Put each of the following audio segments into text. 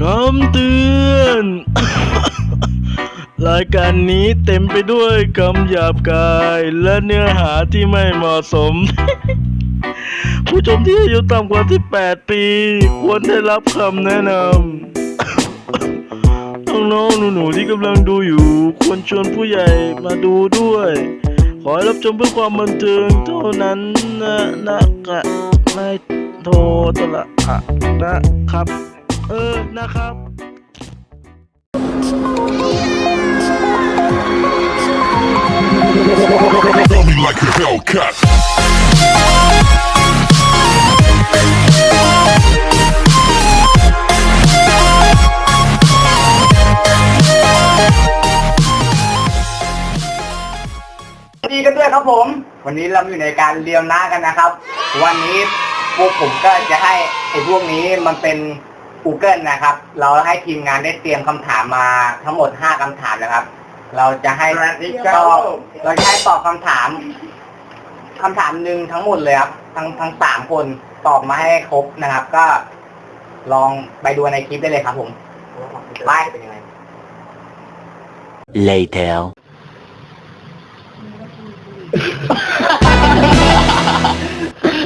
คำเตือน รายการนี้เต็มไปด้วยคำหยาบกาย และเนื้อหาที่ไม่เหมาะสม ผู้ชมที่อายุต่ำกว่า 18 ปี ควรได้รับคำแนะนำน้องๆหนูๆที่กำลังดูอยู่ ควรชวนผู้ใหญ่มาดูด้วย ขอให้รับชมเพื่อความบันเทิงเท่านั้นนะนะคะไม่โทรตละอะนะครับ เออนะครับ Tell me like a Hellcat. สวัสดีกันด้วยครับผม วันนี้เราอยู่ในการเรียนหน้ากันนะครับ วันนี้พวกผมก็จะให้ไอ้พวกนี้มันเป็น Google นะครับ เราให้ทีมงานได้เตรียมคำถามมาทั้งหมด 5คำถามนะครับ เราจะให้ตอบเราจะให้ตอบคำถามคำถามหนึ่งทั้งหมดเลยครับ ทั้งทั้งสามคนตอบมาให้ครบนะครับ ก็ลองไปดูในคลิปได้เลยครับผมไปเป็นยังไง Later.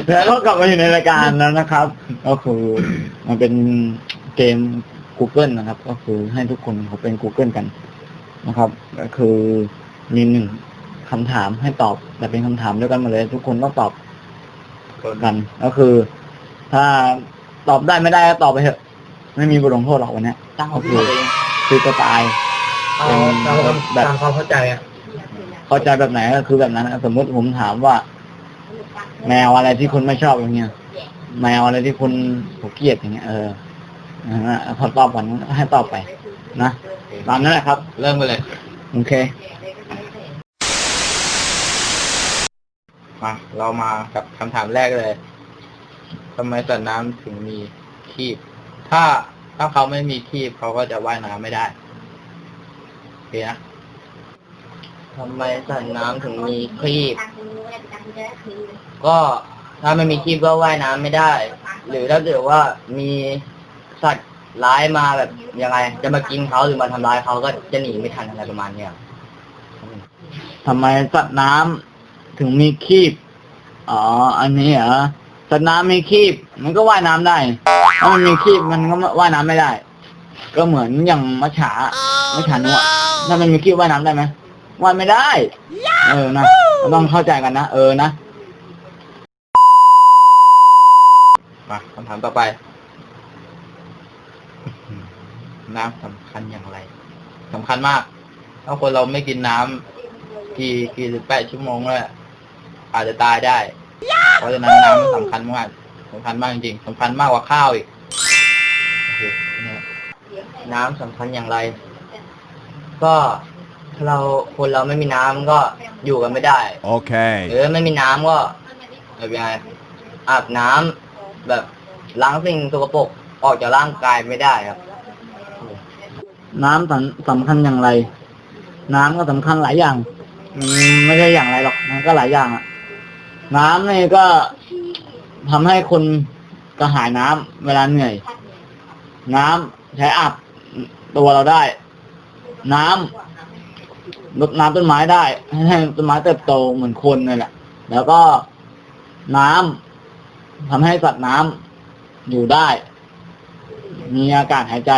แล้วก็กลับมาอยู่ในรายการแล้วนะครับ ก็คือมันเป็น เกม Google นะครับ ก็คือให้ทุกคนเขาเป็น Google กันนะครับ ก็คือมีหนึ่งคำถามให้ตอบแต่เป็นคำถามด้วยกันหมาเลย ทุกคนต้องตอบกัน ก็คือ ถ้าตอบได้ไม่ได้ก็ตอบไปเถอะ ไม่มีบทลงโทษหรอกวันเนี้ยตั้งก็เขาคือคือจะตายเป็นแบบตามความเข้าใจอะเข้าใจแบบไหนก็คือแบบนั้นนะสมมติผมถามว่า แมวอะไรที่คุณไม่ชอบอย่างเงี้ยแมวอะไรที่คุณผมเกลียดอย่างเงี้ยเออนะฮะ พอตอบก่อนให้ตอบไป นะตามนั้นแหละครับ เริ่มกันเลย โอเค มา เรามากับคำถามแรกเลยทำไมสัตว์น้ำถึงมีคีบ ถ้าถ้าเขาไม่มีคีบเขาก็จะว่ายน้ำไม่ได้โอเคนะทำไมสัตว์น้ำถึงมีคีบ ก็ถ้าไม่มีคีบก็ว่ายน้ำไม่ได้ หรือถ้าเกิดว่ามี สัตว์ร้ายมาแบบยังไง จะมากินเขาหรือมาทำร้ายเขาก็จะหนีไม่ทันอะไรประมาณเนี้ยทำไมสัตว์น้ำถึงมีคีบอ๋อ อันนี้เหรอสัตว์น้ำมีคีบมันก็ว่ายน้ำได้ถ้ามันมีคีบมันก็ว่ายน้ำไม่ได้ ก็เหมือนอย่างมัจฉามัจฉานุอะถ้ามันมีคีบว่ายน้ำได้ไหมว่ายไม่ได้ เออนะต้องเข้าใจกันนะเออนะมาคำถามต่อไป น้ำสำคัญอย่างไรสำคัญมาก ถ้าคนเราไม่กินน้ำกี่กี่สิบแปดชั่วโมงแล้วอาจจะตายได้ เพราะฉะนั้นน้ำมันสำคัญมากสำคัญมากจริงๆสำคัญมากกว่าข้าวอีกโอเคเนี่ยน้ำสำคัญอย่างไร ก็ถ้าเราคนเราไม่มีน้ำก็อยู่กันไม่ได้ Okay. หรือไม่มีน้ำก็แบบยังไงอาบน้ำแบบล้างสิ่งสกปรกออกจากร่างกายไม่ได้ครับ น้ำสำสำคัญอย่างไร น้ำก็สำคัญหลายอย่าง อืมไม่ได้อย่างไรหรอก มันก็หลายอย่างอะน้ำนี่ก็ทำให้คนกระหายน้ำเวลาเหนื่อย น้ำใช้อาบตัวเราได้ น้ำลดน้ำต้นไม้ได้ให้ต้นไม้เติบโตเหมือนคนนี่แหละแล้วก็น้ำทำให้สัตว์น้ำอยู่ได้ มีอากาศหายใจ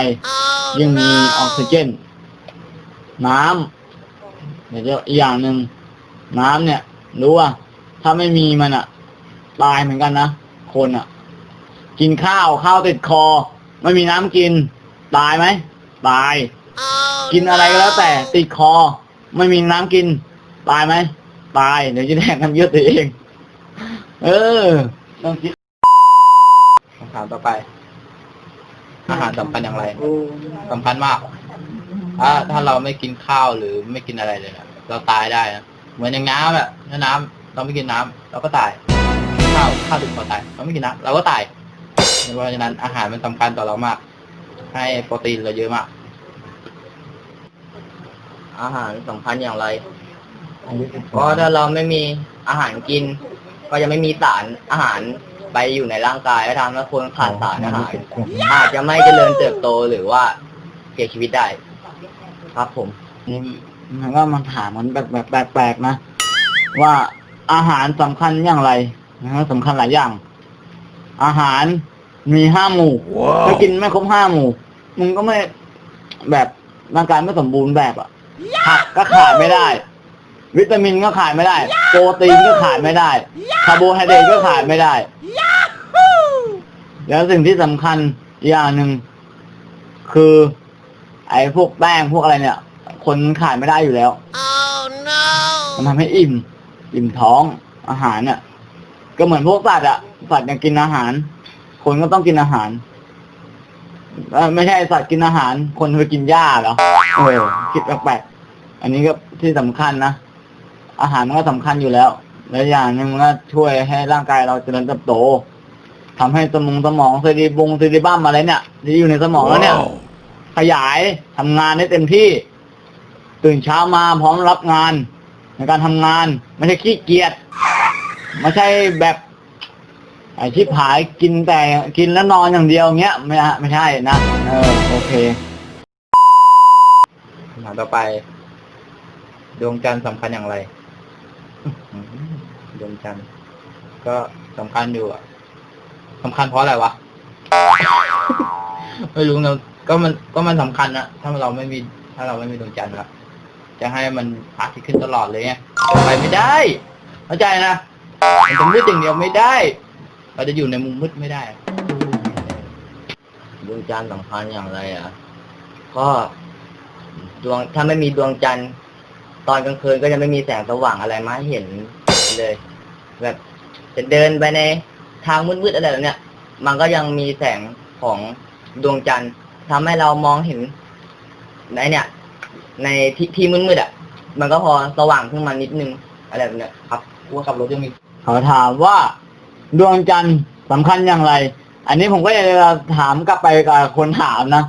ยังมีออกซิเจน น้ำเดี๋ยวจะอีกอย่างหนึ่งน้ำเนี่ย รู้ว่าถ้าไม่มีมันอะตายเหมือนกันนะคนอะกินข้าวข้าวติดคอ ไม่มีน้ำกิน ตายไหมตาย กินอะไรก็แล้วแต่ติดคอ ไม่มีน้ำกิน ตายไหมตายเดี๋ยวจะแดกกันเยอะตัวเอง เออต้องคิดคำถามต่อไป อาหารสำคัญอย่างไรสำคัญมากถ้าถ้าเราไม่กินข้าวหรือไม่กินอะไรเลยนะเราตายได้นะเหมือนอย่างน้ำอะถ้าน้ำเราไม่กินน้ำเราก็ตายข้าวข้าวถึงพอตาย เราไม่กินน้ำเราก็ตายเพราะฉะนั้นอาหารมันสำคัญต่อเรามาก ให้โปรตีนเราเยอะมาก อาหารสำคัญอย่างไรเพราะถ้าเราไม่มีอาหารกิน ก็จะไม่มีสารอาหาร ไปอยู่ในร่างกายและทำให้คนขาดสารอาหารอาจจะไม่เจริญเติบโตหรือว่าเสียชีวิตได้ ครับผม นี่มันก็มาถามมันแบบแบบแปลกๆนะ ว่าอาหารสำคัญอย่างไรนะสำคัญหลายอย่าง อาหารมีห้าหมู่ถ้ากินไม่ครบห้าหมู่มึงก็ไม่แบบร่างกายไม่สมบูรณ์แบบอะผักก็ขาดไม่ได้ วิตามินก็ขาดไม่ได้ โปรตีนก็ขาดไม่ได้ คาร์โบไฮเดรตก็ขาดไม่ได้ แล้วสิ่งที่สำคัญอีกอย่างหนึ่งคือ ไอ้พวกแป้งพวกอะไรเนี่ย คนขาดไม่ได้อยู่แล้วมันทำให้อิ่ม อิ่มท้องอาหารเนี่ยก็เหมือนพวกสัตว์อะสัตว์ยังกินอาหาร คนก็ต้องกินอาหารเอ่อไม่ใช่สัตว์กินอาหาร คนไปกินหญ้าเหรอเออคิดแปลกๆอันนี้ก็ที่สำคัญนะ อาหารมันก็สำคัญอยู่แล้ว แล้วอย่างนึงมันก็ช่วยให้ร่างกายเราเจริญเติบโตทำให้สมองสมองเซรีบงเซรีบัมอะไรเนี่ยที่อยู่ในสมองแล้วเนี่ย ขยายทำงานได้เต็มที่ ตื่นเช้ามาพร้อมรับงาน ในการทำงานไม่ใช่ขี้เกียจไม่ใช่แบบไอชิบหายกินแต่กินแล้วนอนอย่างเดียวเงี้ยไม่ฮะไม่ใช่นะเออโอเคคำถามต่อไป ดวงจันทร์สำคัญอย่างไร ดวงจันทร์ก็สำคัญอยู่อะสำคัญเพราะอะไรวะ ไม่รู้นะก็มันก็มันสำคัญนะถ้าเราไม่มี ถ้าเราไม่มีดวงจันทร์ละจะให้มันพระอาทิตย์ขึ้นตลอดเลยไงไปไม่ได้ เข้าใจนะมันจะมืดอย่างเดียวไม่ได้ เราจะอยู่ในมุมมืดไม่ได้ดวงจันทร์สำคัญอย่างไรอะก็ดวงถ้าไม่มีดวงจันทร์ ตอนกลางคืนก็จะไม่มีแสงสว่างอะไรมาให้เห็นเลย แบบจะเดินไปในทางมืดๆอะไรแบบเนี้ย มันก็ยังมีแสงของดวงจันทร์ทำให้เรามองเห็นในเนี่ย ในที่ที่มืดๆอะ มันก็พอสว่างขึ้นมานิดนึงอะไรแบบเนี้ยครับว่าขับรถยังมีเขาถามว่าดวงจันทร์สำคัญอย่างไร อันนี้ผมก็จะถามกลับไปกับคนถามนะ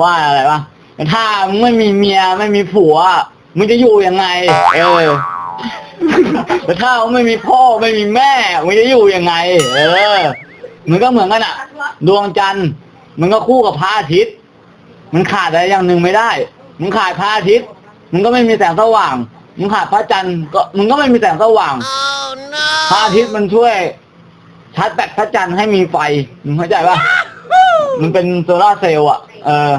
ว่าอะไรวะถ้าไม่มีเมียไม่มีผัว มึงจะอยู่ยังไง เออแต่ถ้ามึงไม่มีพ่อไม่มีแม่มึงจะอยู่ยังไง เออ มันก็เหมือนกันอะดวงจันทร์มันก็คู่กับพระอาทิตย์ มันขาดอะไรอย่างหนึ่งไม่ได้มึงขาดพระอาทิตย์มึงก็ไม่มีแสงสว่างมึงขาดพระจันทร์ก็มึงก็ไม่มีแสงสว่าง พระอาทิตย์มันช่วยชาร์จแบตพระจันทร์ให้มีไฟมึงเข้าใจปะมันเป็นโซลาร์เซลล์อะ เออ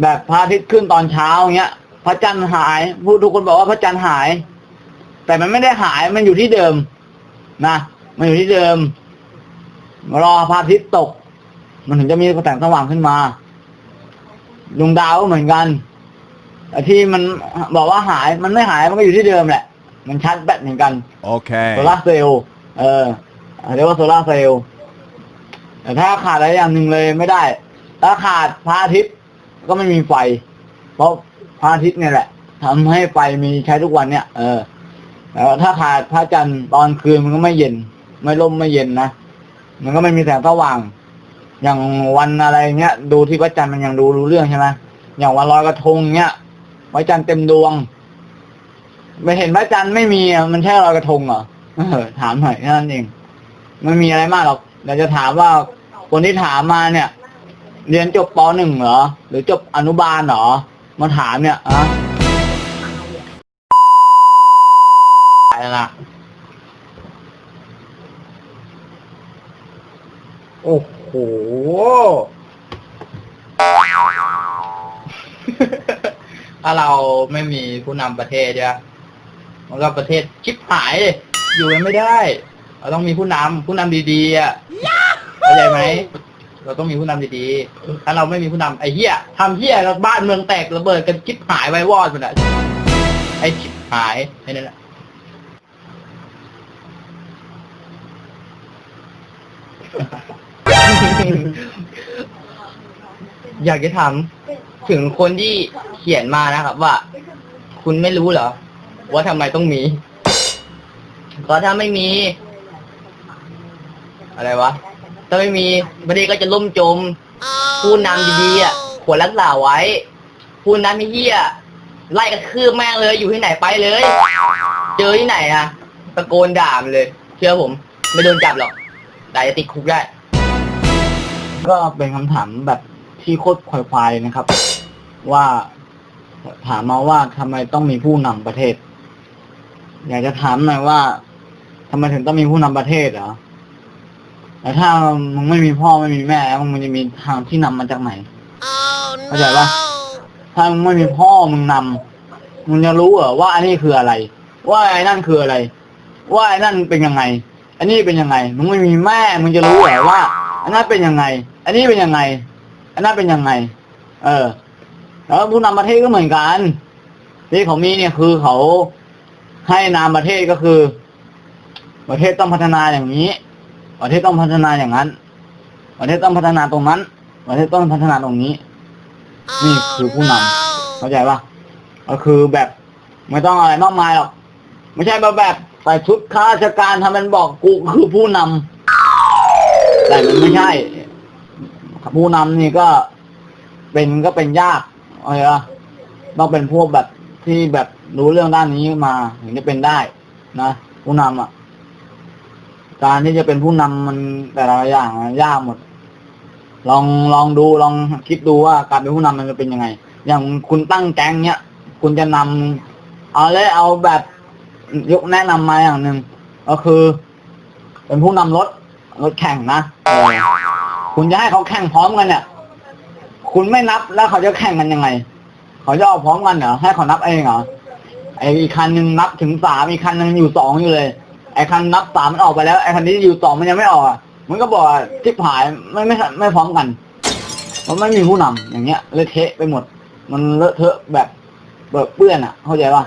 แบบพระอาทิตย์ขึ้นตอนเช้าอย่างเงี้ย พระจันทร์หายผู้ทุกคนบอกว่าพระจันทร์หาย แต่มันไม่ได้หายมันอยู่ที่เดิมนะมันอยู่ที่เดิม รอพระอาทิตย์ตก มันถึงจะมีแสงสว่างขึ้นมาดวงดาวก็เหมือนกันไอ้ที่มันบอกว่าหายมันไม่หายมันก็อยู่ที่เดิมแหละ มันชาร์จแบตเหมือนกัน Okay. โซลาร์เซลล์เออเรียกว่าโซลาร์เซลล์แต่ถ้าขาดอะไรอย่างหนึ่งเลยไม่ได้ ถ้าขาดพระอาทิตย์ก็ไม่มีไฟ เพราะ พระอาทิตย์เนี่ยแหละทำให้ไฟมีใช้ทุกวันเนี่ย เออแล้วถ้าขาดพระจันทร์ตอนคืนมันก็ไม่เย็น ไม่ร่มไม่เย็นนะมันก็ไม่มีแสงสว่าง อย่างวันอะไรเงี้ย ดูที่พระจันทร์มันยังดูรู้เรื่องใช่ไหมอย่างวันลอยกระทงเงี้ยพระจันทร์เต็มดวงไม่เห็นพระจันทร์ไม่มีมันใช่ลอยกระทงเหรอเออถามหน่อยแค่นั้นเองไม่มีอะไรมากหรอกเดี๋ยวจะถามว่าคนที่ถามมาเนี่ย เรียนจบปหนึ่งเหรอ หรือจบอนุบาลเหรอ มาถามเนี่ยอะตายแล้วนะโอ้โห ถ้าเราไม่มีผู้นำประเทศเนี่ยมันก็ประเทศชิบหายเลยอยู่กันไม่ได้ เราต้องมีผู้นำผู้นำดีๆอะเข้าใจไหม เราต้องมีผู้นำดีๆ ถ้าเราไม่มีผู้นำไอ้เหี้ยทำเหี้ยแล้วบ้านเมืองแตกระเบิดกันชิบหายไว้วอดหมดอะไอ้ชิบหายแค่นั้นแหละอยากจะถามถึงคนที่เขียนมานะครับ ว่า คุณไม่รู้เหรอ ว่าทำไมต้องมีก็ถ้าไม่มี อะไรวะ ถ้าไม่มีประเทศก็จะล่มจม ผู้นำดีๆอะควรรักษาไว้ ผู้นำไม่เหี้ยไล่กระคืบแม่งเลยอยู่ที่ไหนไปเลย เจอที่ไหนอะตะโกนด่ามันเลย เชื่อผม ไม่โดนจับหรอก แต่จะติดคุกได้ ก็เป็นคำถามแบบที่โคตรควายๆนะครับ ว่าถามมาว่าทำไมต้องมีผู้นำประเทศ อยากจะถามหน่อยว่าทำไมถึงต้องมีผู้นำประเทศเหรอ แต่ถ้ามึงไม่มีพ่อไม่มีแม่แล้วมึงจะมีทางที่นำมาจากไหนเข้าใจปะถ้ามึงไม่มีพ่อมึงนำมึงจะรู้เหรอว่าอันนี้คืออะไร ว่าไอ้นั่นคืออะไร ว่าไอ้นั่นเป็นยังไง อันนี้เป็นยังไง มึงไม่มีแม่ มึงจะรู้เหรอว่าอันนั้นเป็นยังไง อันนี้เป็นยังไง อันนั้นเป็นยังไง เออ แล้วผู้นำประเทศก็เหมือนกันที่เขามีเนี่ยคือเขาให้นามประเทศก็คือ ประเทศต้องพัฒนาอย่างนี้ ประเทศต้องพัฒนาอย่างนั้น ประเทศต้องพัฒนาตรงนั้น ประเทศต้องพัฒนาตรงนี้ นี่คือผู้นำเข้าใจปะก็คือแบบไม่ต้องอะไรมากมายหรอกไม่ใช่แบบแบบใส่ชุดข้าราชการทำเป็นบอกกูคือผู้นำแต่มันไม่ใช่ผู้นำนี่ก็เป็นก็เป็นยากอะไรอะต้องเป็นพวกแบบที่แบบรู้เรื่องด้านนี้มาถึงจะเป็นได้นะผู้นำอะ การที่จะเป็นผู้นำมันแต่ละอย่างยากหมด ลองลองดูลองคิดดูว่าการเป็นผู้นำมันจะเป็นยังไง อย่างคุณตั้งแก๊งเนี้ยคุณจะนำเอาเลยเอาแบบยกแนะนำมาอย่างหนึ่งก็คือ เป็นผู้นำรถรถแข่งนะคุณจะให้เขาแข่งพร้อมกันเนี่ย คุณไม่นับแล้วเขาจะแข่งกันยังไง เขาจะเอาพร้อมกันเหรอให้เขานับเองเหรอไออีกคันหนึ่งนับถึงสามอีกคันหนึ่งอยู่สองอยู่เลย ไอคันนับสามมันออกไปแล้ว ไอคันนี้อยู่สองมันยังไม่ออกอะมันก็บอกว่าทิพหายไม่ไม่ไม่พร้อมกันเพราะไม่มีผู้นำอย่างเงี้ยเละเทะไปหมด มันเลอะเทอะแบบแบบเปื้อนอะ เข้าใจป่ะ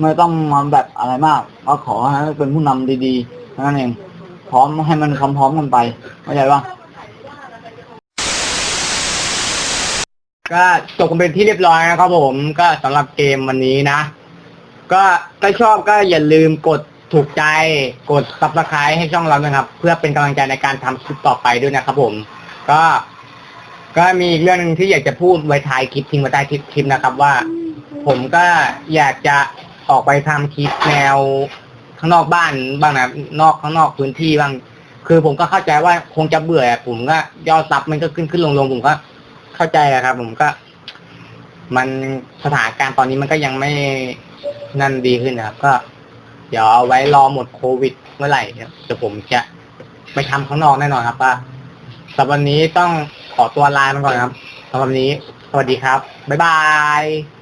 ไม่ต้องมาแบบอะไรมากก็ขอให้เป็นผู้นำดีๆเท่านั้นเอง พร้อมให้มันพร้อมๆกันไป เข้าใจป่ะ ก็จบกันเป็นที่เรียบร้อยนะครับผมก็สำหรับเกมวันนี้นะ ก็ถ้าชอบก็อย่าลืมกด ถูกใจกด subscribe ให้ช่องเรานะครับ เพื่อเป็นกำลังใจในการทำคลิปต่อไปด้วยนะครับผม ก็ ก็มีอีกเรื่องหนึงที่อยากจะพูดไว้ท้ายคลิปทิ้งไว้ใต้คลิปคลิปนะครับ ว่า ผมก็อยากจะออกไปทำคลิปแนวข้างนอกบ้านบ้างนะนอกข้างนอกพื้นที่บ้าง คือผมก็เข้าใจว่าคงจะเบื่อผมก็ยอดซับมันก็ขึ้นขึ้นลงลงผมก็เข้าใจอะครับ ผมก็ มันสถานการณ์ตอนนี้มันก็ยังไม่นั่นดีขึ้นนะครับ ก็ เดี๋ยวเอาไว้รอหมดโควิดเมื่อไหร่เนี่ยเดี๋ยวผมจะไปทำข้างนอกแน่นอนครับป้าสำหรับวันนี้ต้องขอตัวลาไปก่อนครับสำหรับวันนี้ สวัสดีครับ บ๊ายบาย